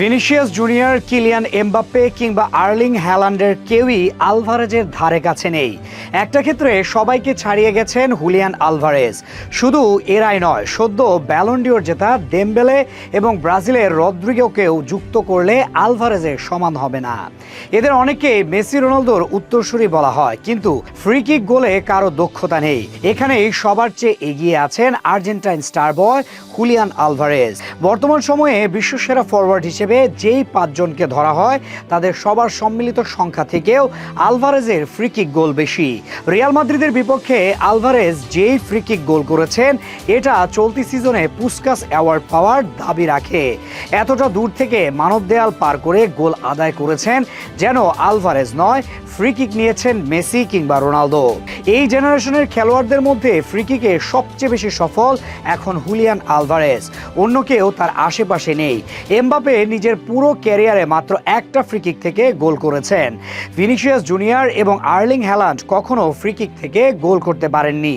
Vinicius Junior Kylian Mbappe কিংবা Erling হ্যালান্ডের কেউই আলভারেজের ধারে কাছে নেই। একটা ক্ষেত্রে সবাইকে ছাড়িয়ে গেছেন হুলিয়ান আলভারেজ। শুধু এরাই নয়, সদ্য ব্যালন্ডিওর জেতা দেমবেলে এবং ব্রাজিলের রদ্রিগোকেও যুক্ত করলে আলভারেজের সমান হবে না। এদের অনেকে মেসি রোনালদোর উত্তরসূরি বলা হয়, কিন্তু ফ্রি কিক গোলে কারও দক্ষতা নেই। এখানেই সবার চেয়ে এগিয়ে আছেন Argentine star boy Julian Alvarez. বর্তমান সময়ে বিশ্বসেরা ফরওয়ার্ড হিসেবে যেই পাঁচজনকে ধরা হয়, তাদের সবার সম্মিলিত সংখ্যা থেকেও আলভারেজের ফ্রি কিক গোল বেশি। রিয়াল মাদ্রিদের বিপক্ষে আলভারেজ যেই ফ্রি কিক গোল করেছেন, এটা চলতি সিজনে পুস্কাস অ্যাওয়ার্ড পাওয়ার দাবি রাখে। এতটা দূর থেকে মানব দেয়াল পার করে গোল আদায় করেছেন, যেন আলভারেজ নয় ফ্রিকিক নিয়েছেন মেসি কিংবা রোনালদো। এই জেনারেশনের খেলোয়াড়দের মধ্যে ফ্রিকিকে সবচেয়ে বেশি সফল এখন হুলিয়ান আলভারেজ। অন্য কেউ তার আশেপাশে নেই। এমবাপে নিজের পুরো ক্যারিয়ারে মাত্র একটা ফ্রি কিক থেকে গোল করেছেন। ভিনিসিয়াস জুনিয়র এবং আর্লিং হ্যালান্ড কখনো ফ্রি কিক থেকে গোল করতে পারেননি।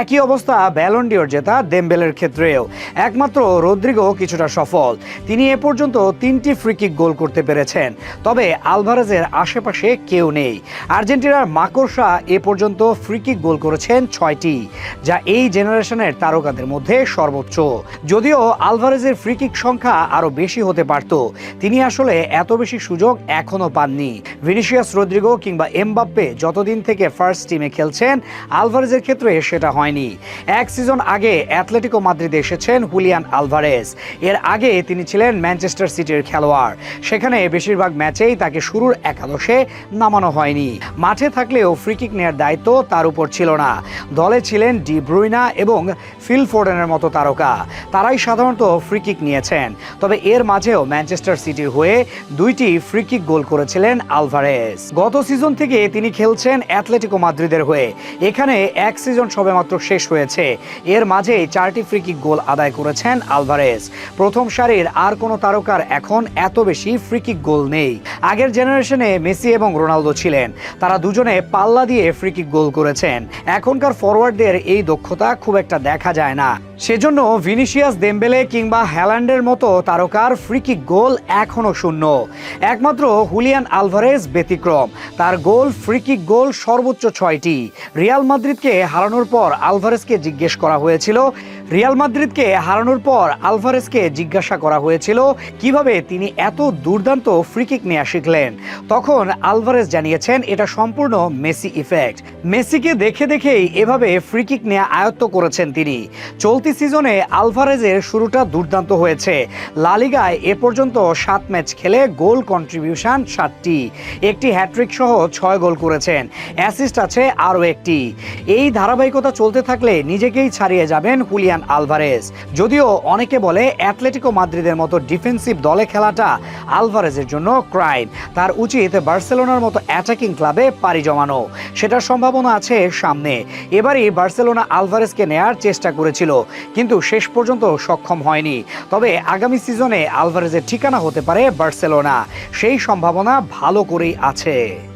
একই অবস্থা ব্যালন্ডিওর জেতা দেমবেলের ক্ষেত্রেও। একমাত্র রদ্রিগো কিছুটা সফল। তিনি এ পর্যন্ত তিনটি ফ্রি কিক গোল করতে পেরেছেন। তবে আলভারেজের আশেপাশে কেউ নেই। আর্জেন্টিনার মাকড়সা এ পর্যন্ত ফ্রিকিক গোল করেছেন ছয়টি, যা এই জেনারেশনের তারকাদের মধ্যে সর্বোচ্চ। যদিও আলভারেজের ফ্রি কিক সংখ্যা আরও বেশি হতে পারত। তিনি আসলে এত বেশি সুযোগ এখনও পাননি। ভিনিসিয়াস রদ্রিগো কিংবা এমবাপ্পে যতদিন থেকে ফার্স্ট টিমে খেলছেন, আলভারেজের ক্ষেত্রে সেটা হয়নি। এক সিজন আগে অ্যাথলেটিকো মাদ্রিদে এসেছেন হুলিয়ান আলভারেজ। এর আগে তিনি ছিলেন ম্যানচেস্টার সিটির খেলোয়াড়। সেখানে বেশিরভাগ ম্যাচেই তাকে শুরুর একাদশে নামানো হয়নি। মাঠে থাকলেও ফ্রিকিক নেওয়ার দায়িত্ব তার উপর ছিল না। দলে ছিলেন ডি ব্রুইনা এবং ফিল ফোর্ডেনের মতো তারকা। তারাই সাধারণত ফ্রিকিক নিয়েছেন। তবে এর মাঝেও ম্যানচেস্টার সিটির হয়ে দুইটি ফ্রিকিক গোল করেছিলেন আলভারেজ। গত সিজন থেকে তিনি খেলছেন অ্যাথলেটিকো মাদ্রিদের হয়ে। এখানে এক সিজন সবেমাত্র শেষ হয়েছে। এর মাঝে চারটি ফ্রিকিক গোল আদায় করেছেন আলভারেজ। প্রথম সারির আর কোনো তারকার এখন এত বেশি ফ্রিকিক গোল নেই। আগের জেনারেশনে মেসি এবং রোনালদো ছিলেন। তারা দুজনে পাল্লা দিয়ে ফ্রিকিক গোল করেছেন। এখনকার ফরওয়ার্ডদের এই দক্ষতা খুব একটা দেখা যায় না। সেজন্য ভিনিশিয়াস দেমবেলে কিংবা হ্যালান্ডের মতো তারকার ফ্রিকিক গোল এখনও শূন্য। একমাত্র হুলিয়ান আলভারেজ ব্যতিক্রম। তার গোল, ফ্রিকিক গোল সর্বোচ্চ ছয়টি। রিয়াল মাদ্রিদকে হারানোর পর আলভারেজকে জিজ্ঞেস করা হয়েছিল রিয়াল মাদ্রিদকে হারানোর পর আলভারেজকে জিজ্ঞাসা করা হয়েছিল কীভাবে তিনি এত দুর্দান্ত ফ্রিকিক নেওয়া শিখলেন। তখন আলভারেজ জানিয়েছেন, এটা সম্পূর্ণ মেসি ইফেক্ট মেসিকে দেখে দেখেই এভাবে ফ্রিকিক নেওয়া আয়ত্ত করেছেন তিনি। চলতি সিজনে আলভারেজের শুরুটা দুর্দান্ত হয়েছে। লালিগায় এ পর্যন্ত সাত ম্যাচ খেলে গোল কন্ট্রিবিউশন সাতটি। একটি হ্যাট্রিক সহ ছয় গোল করেছেন। অ্যাসিস্ট আছে আরও একটি। এই ধারাবাহিকতা চলতে থাকলে নিজেকেই ছাড়িয়ে যাবেন হুলিয়ান আলভারেজ যদিও অনেকে বলে অ্যাথলেটিকো মাদ্রিদের মতো ডিফেন্সিভ দলে খেলাটা আলভারেজের জন্য ক্রাইম। তার উচিত বার্সেলোনার মতো অ্যাটাকিং ক্লাবে পাড়ি জমানো। সেটার সম্ভাবনা আছে সামনে। এবারই বার্সেলোনা আলভারেজকে নেয়ার চেষ্টা করেছিল, কিন্তু শেষ পর্যন্ত সক্ষম হয়নি। তবে আগামী সিজনে আলভারেজের ঠিকানা হতে পারে বার্সেলোনা। সেই সম্ভাবনা ভালো করেই আছে।